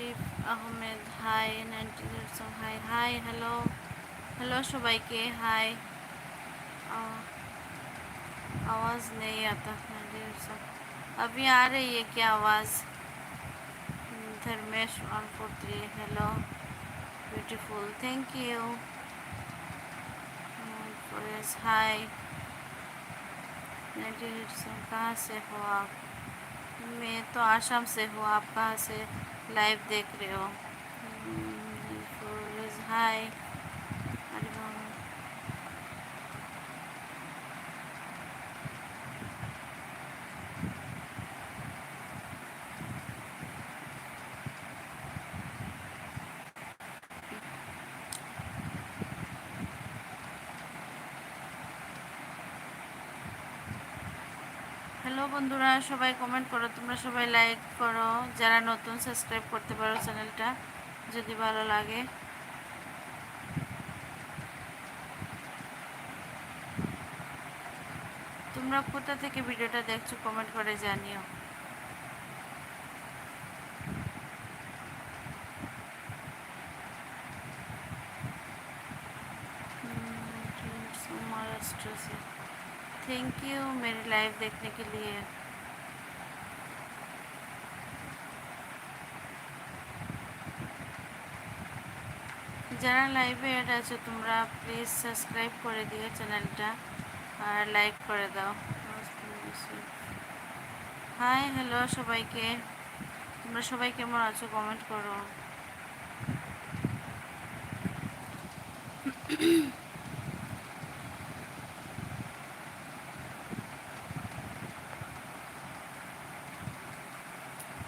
Arif Ahmed hi ninety hi hi hello hello সবাইকে hi आवाज़ नहीं आता अभी आ रही है क्या आवाज़ Dharmesh one four three hello beautiful thank you hi कहाँ से हो आप मैं तो आसाम से हूँ आप कहाँ से लाइव देख रहे हो। हाय বন্ধুরা সবাই কমেন্ট করো তোমরা সবাই লাইক করো যারা নতুন সাবস্ক্রাইব করতে পারো চ্যানেলটা যদি ভালো লাগে তোমরা কোথা থেকে ভিডিওটা দেখছো কমেন্ট করে জানিও महाराष्ट्र से थैंक यू मेरी लाइव देखने के लिए যারা লাইভে অ্যাড আছো, তোমরা প্লিজ সাবস্ক্রাইব করে দিও চ্যানেলটা আর লাইক করে দাও। হাই হ্যালো সবাইকে। তোমরা সবাই কেমন আছো? কমেন্ট করো।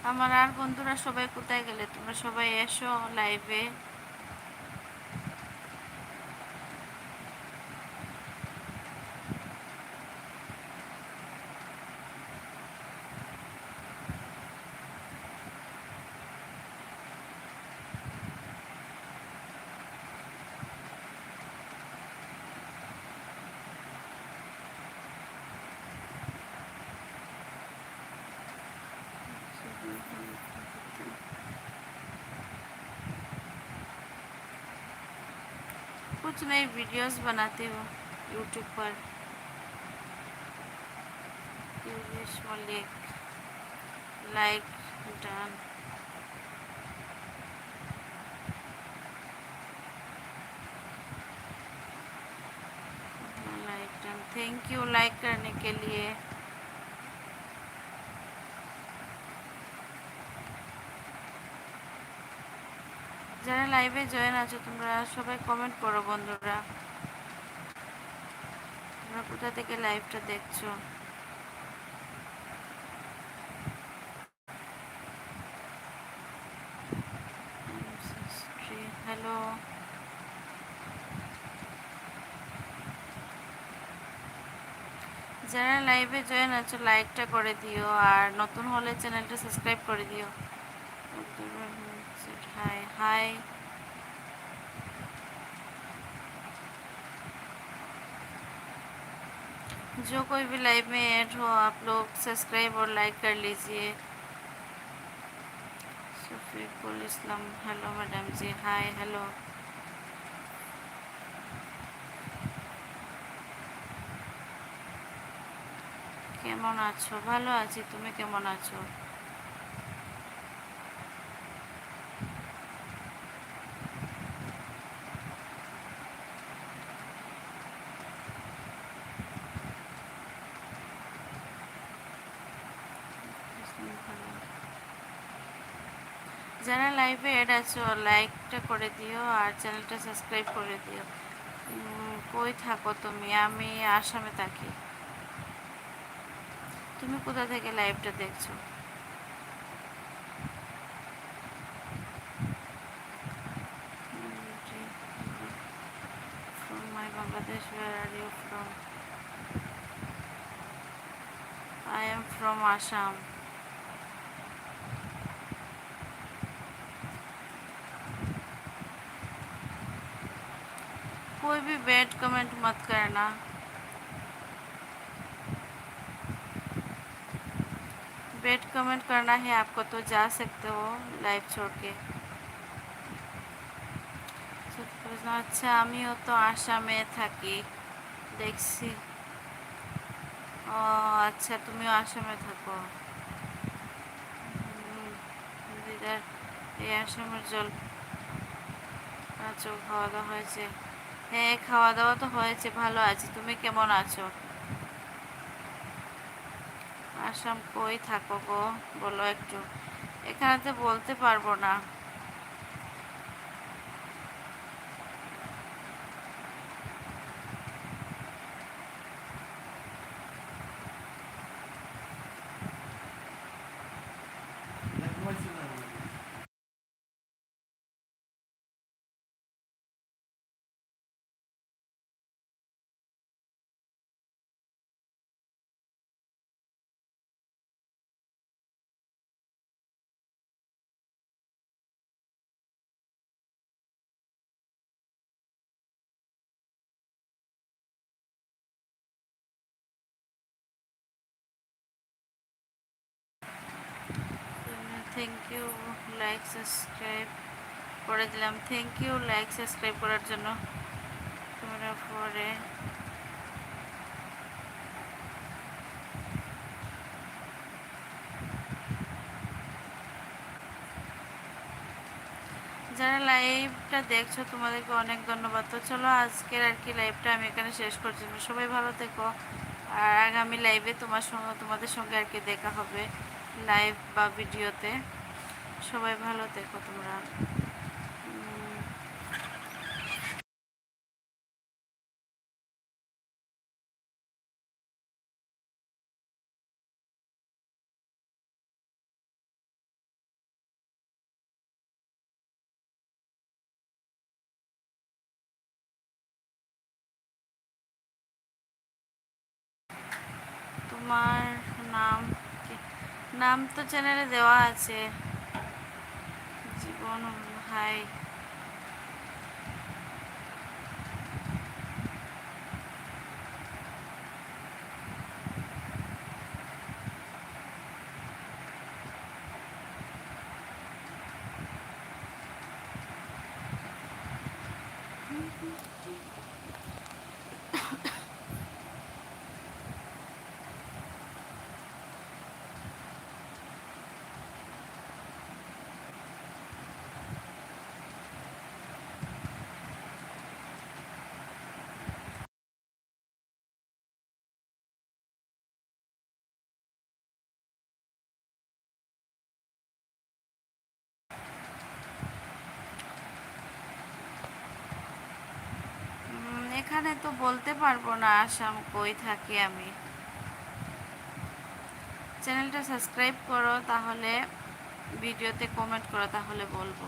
আমার আর বন্ধুরা সবাই কোথায় গেলে? তোমরা সবাই এসো লাইভে कुछ नई वीडियोस बनाती हूँ यूट्यूब पर। Like done like done thank you like करने के लिए। লাইভে জয়েন আছো, তোমরা সবাই কমেন্ট করো বন্ধুরা। তোমরা কোথা থেকে লাইভটা দেখছ? হ্যালো যারা লাইভে জয়েন আছো লাইকটা করে দিও, আর নতুন হলে চ্যানেলটা সাবস্ক্রাইব করে দিও। হাই হাই जो कोई भी लाइव में ऐड हो आप लोग सब्सक्राइब और लाइक कर लीजिए Shafiqul Islam hello madam ji hi hello কেমন আছো ভালো আছি তুমি কেমন আছো অ্যাড আছো লাইকটা করে দিও আর চ্যানেলটা সাবস্ক্রাইব করে দিও। কই থাকো তুমি? আমি আসামে থাকি। তুমি কোথা থেকে লাইভটা দেখছ? Bangladesh, where are you from? I am from Assam bad comment मत करना बेट कमेंट करना है आपको तो जा सकते हो लाइव छोड़ के আচ্ছা আমিও তো আসামে থাকি দেখছি ও আচ্ছা তুমিও আসামে থাকো দিদার এই আসামের জল আছো খাওয়া দাওয়া হয়েছে হ্যাঁ খাওয়া দাওয়া তো হয়েছে, ভালো আছি। তুমি কেমন আছো? আসাম কই থাকো গো? বলো একটু। এখানে তো বলতে পারব না। থ্যাংক ইউ লাইক সাবস্ক্রাইব করে দিলাম। থ্যাংক ইউ লাইক সাবস্ক্রাইব করার জন্য। তোমরা পরে যারা লাইভটা দেখছ, তোমাদেরকে অনেক ধন্যবাদ। তো চলো, আজকের আর কি লাইভটা আমি এখানে শেষ করছি। সবাই ভালো থেকো। আর আগামী লাইভে তোমার সঙ্গে, তোমাদের সঙ্গে আর কি দেখা হবে। লাইভ বা ভিডিওতে। সবাই ভালো থেকো তোমরা। তোমার নাম? নাম তো চ্যানেলে দেওয়া আছে। জীবন হাই এখানে তো বলতে পারব না, আসাম কই থাকি আমি। চ্যানেলটা সাবস্ক্রাইব করো, তাহলে ভিডিওতে কমেন্ট করো, তাহলে বলব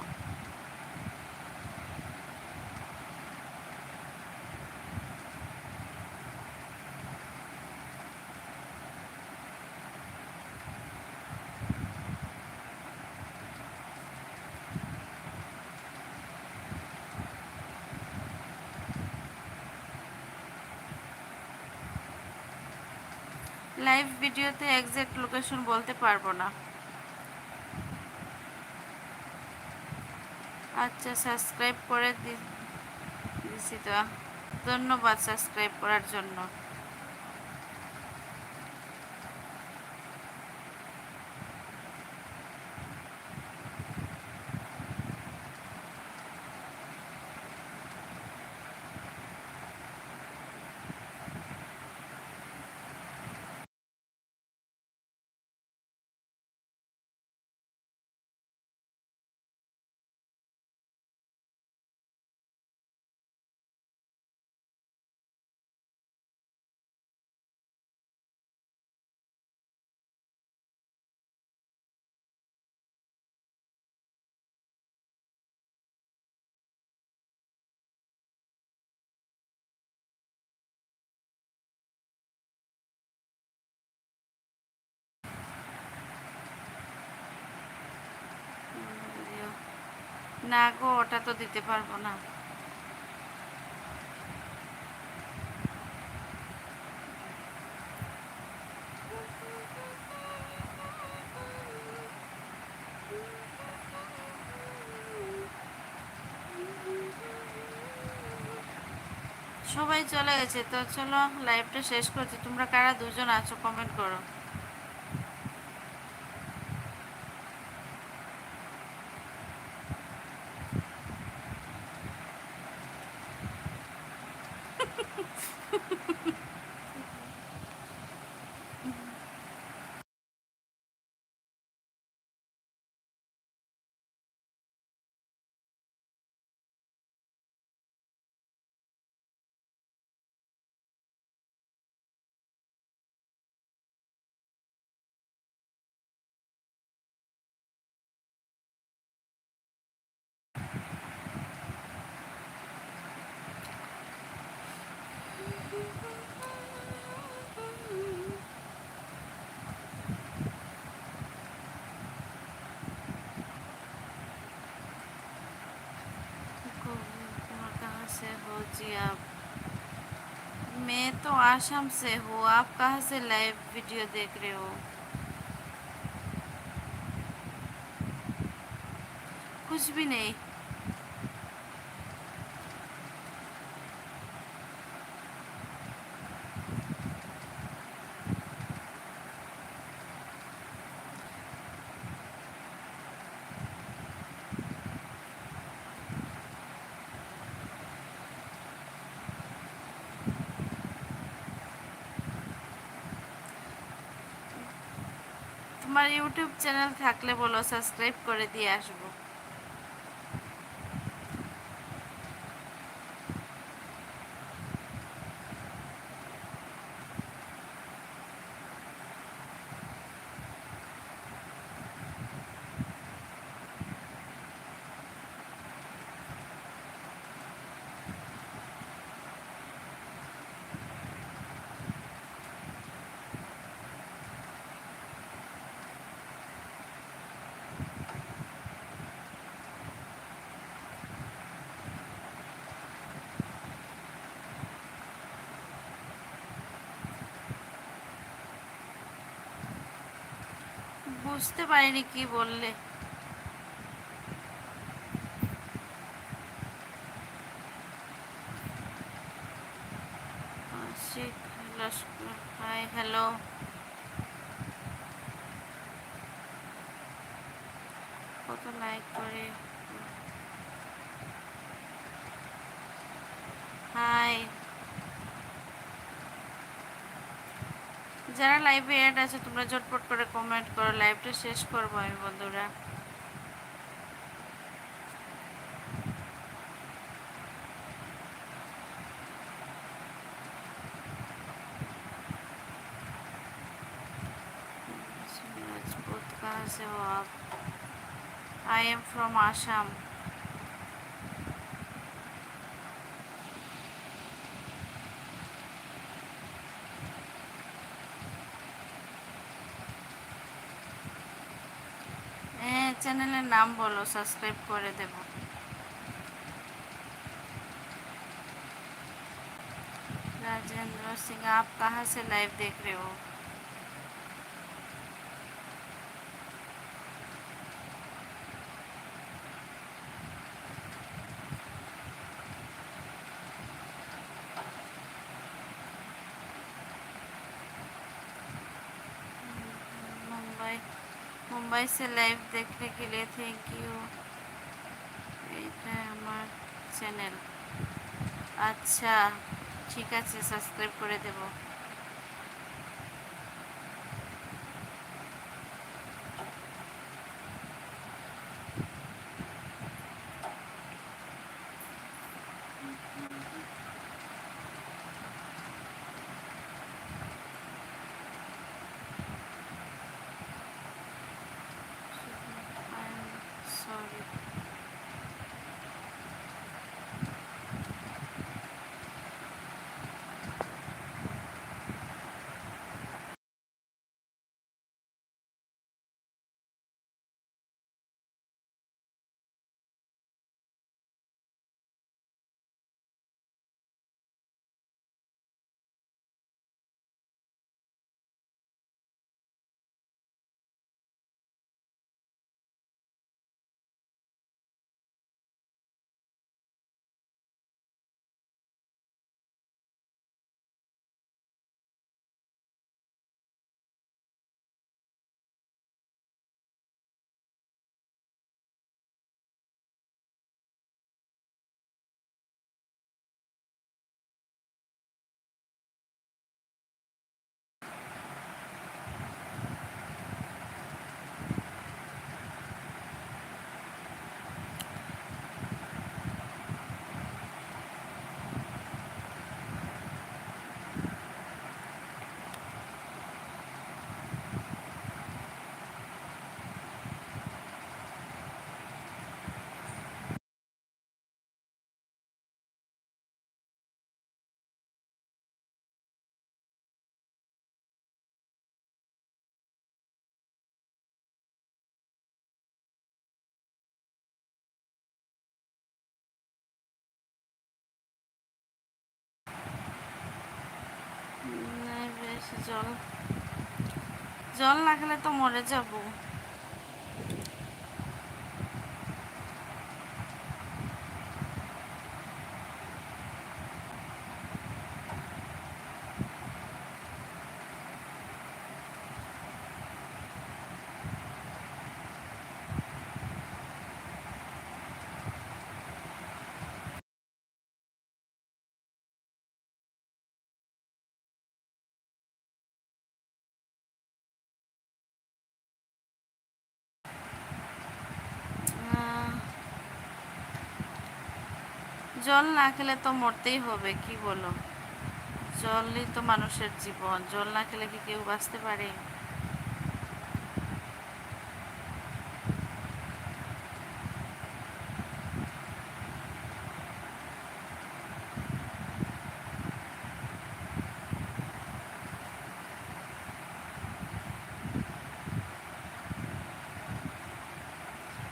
লাইভ ভিডিওতে এক্সাক্ট লোকেশন বলতে পারব না। আচ্ছা সাবস্ক্রাইব করে দিছি তো। ধন্যবাদ সাবস্ক্রাইব করার জন্য। না গো, ওটা তো দিতে পারব না। সবাই চলে গেছে, তো চলো লাইভটা শেষ করছি। তোমরা কারা দুজন আছো কমেন্ট করো। जी आप। मैं तो आसाम से हूँ। आप कहाँ से लाइव वीडियो देख रहे हो? कुछ भी नहीं। তোমার ইউটিউব চ্যানেল থাকলে বলো সাবস্ক্রাইব করে দিয়ে আসব। বুঝতে পারিনি কি বললে হাই হ্যালো কত লাইক করে হাই যারা লাইভে অ্যাড আছে তোমরা ঝটপট করে কমেন্ট করো লাইভটা শেষ করবো আমি বন্ধুরা राजपूत कहाँ से हो आप आई एम फ्रॉम आसाम চ্যানেলের নাম বলো সাবস্ক্রাইব করে দেব राजेंद्र सिंह आप कहाँ से लाइव देख रहे हो मुंबई से लाइव देखने के लिए थैंक यू এটা আমার চ্যানেল আচ্ছা ঠিক আছে সাবস্ক্রাইব করে দেব জল। জল না খেলে তো মরে যাব। জল না খেলে তো মরতেই হবে, কি বলো? জলই তো মানুষের জীবন, জল না খেলে কি কেউ বাঁচতে পারে?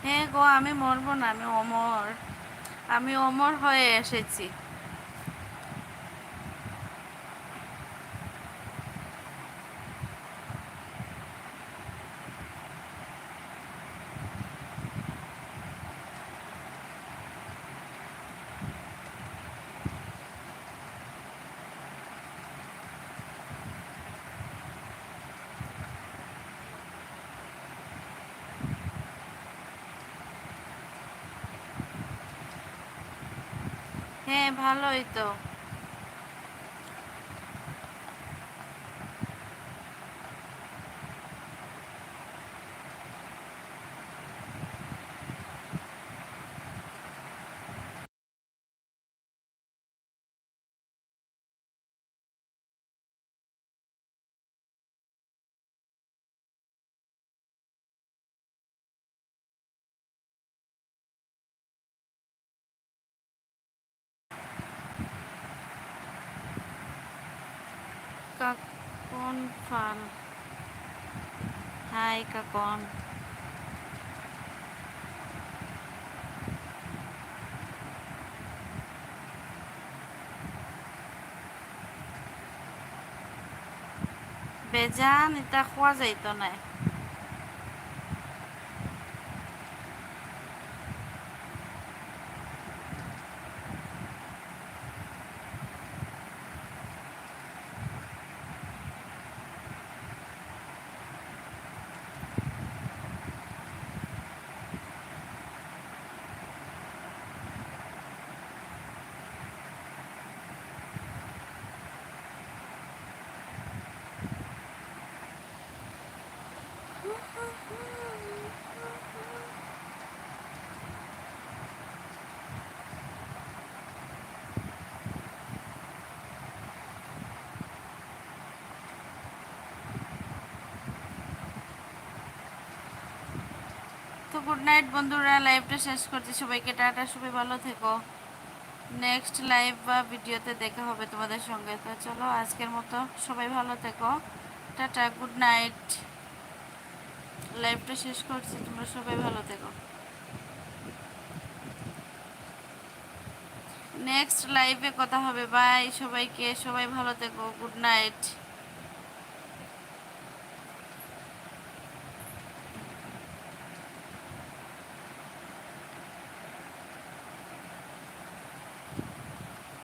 হ্যাঁ গো, আমি মরবো না, আমি অমর। আমি অমর হয়ে এসেছি। হ্যাঁ ভালোই তো। কাকন ফাল হাই কাকন। বেজান এটা খোৱা যাইতো নাই তো গুড নাইট বন্ধুরা, লাইভটা শেষ করছি। সবাইকে টাটা, সবাই ভালো থেকো। নেক্সট লাইভ বা ভিডিওতে দেখা হবে তোমাদের সঙ্গে। তো চলো, আজকের মতো সবাই ভালো থেকো। Tata, good night. লাইভটা শেষ করছি, তোমরা সবাই ভালো থেকো। নেক্সট লাইভে কথা হবে। বাই সবাইকে, সবাই ভালো থেকো। Good night.